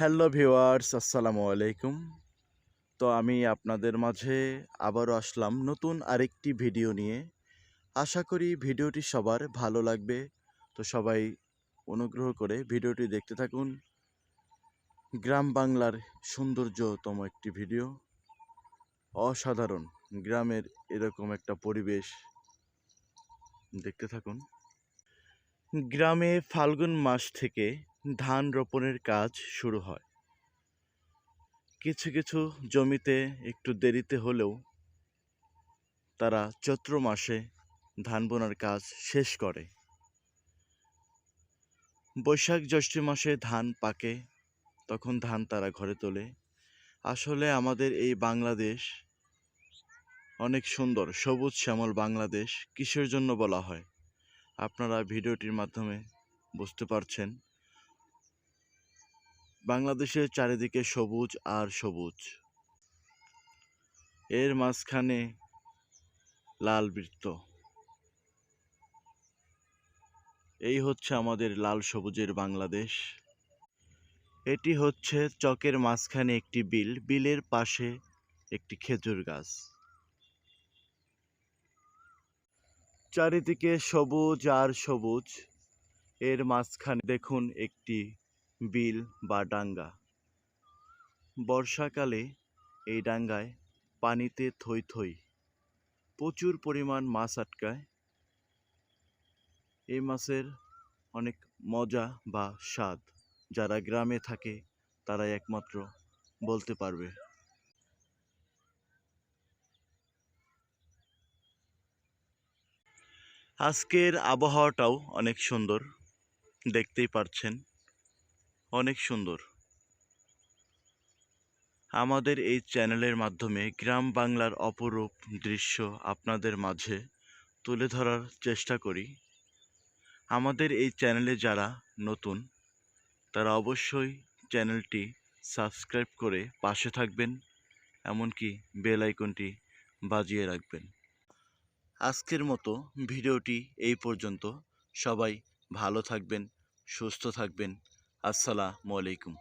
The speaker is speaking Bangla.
হ্যালো ভিওয়ার্স আসসালামু আলাইকুম। তো আমি আপনাদের মাঝে আবারও আসলাম নতুন আরেকটি ভিডিও নিয়ে। আশা করি ভিডিওটি সবার ভালো লাগবে। তো সবাই অনুগ্রহ করে ভিডিওটি দেখতে থাকুন। গ্রাম বাংলার সৌন্দর্যতম একটি ভিডিও। অসাধারণ, গ্রামের এরকম একটা পরিবেশ। দেখতে থাকুন। গ্রামে ফাল্গুন মাস থেকে ধান রোপণের কাজ শুরু হয়। কিছু কিছু জমিতে একটু দেরিতে হলেও তারা চৈত্র মাসে ধান বোনার কাজ শেষ করে। বৈশাখ জ্যৈষ্ঠ মাসে ধান পাকে, তখন ধান তারা ঘরে তোলে। আসলে আমাদের এই বাংলাদেশ অনেক সুন্দর, সবুজ শ্যামল বাংলাদেশ, কিসের জন্য বলা হয়? আপনারা ভিডিওটির মাধ্যমে বুঝতে পারছেন। বাংলাদেশের চারিদিকে সবুজ আর সবুজ। এর মাঝখানে লাল বৃত্ত। এই হচ্ছে আমাদের লাল সবুজের বাংলাদেশ। এটি হচ্ছে চকের মাঝখানে একটি বিল। বিলের পাশে একটি খেজুর গাছ। চারিদিকে সবুজ আর সবুজ। এর মাঝখানে দেখুন একটি বিল বা ডাঙ্গা। বর্ষাকালে এই ডাঙ্গায় পানিতে থই থই প্রচুর পরিমাণ মাছ আটকায়। এই মাছের অনেক মজা বা স্বাদ যারা গ্রামে থাকে তারা একমাত্র বলতে পারবে। আজকের আবহাওয়াটাও অনেক সুন্দর, দেখতেই পারছেন। অনেক সুন্দর। আমাদের এই চ্যানেলের মাধ্যমে গ্রাম বাংলার অপরূপ দৃশ্য আপনাদের মাঝে তুলে ধরার চেষ্টা করি। আমাদের এই চ্যানেলে যারা নতুন, তারা অবশ্যই চ্যানেলটি সাবস্ক্রাইব করে পাশে থাকবেন, এমনকি বেল আইকনটি বাজিয়ে রাখবেন। আজকের মতো ভিডিওটি এই পর্যন্ত। সবাই ভালো থাকবেন, সুস্থ থাকবেন। আসসালামু আলাইকুম।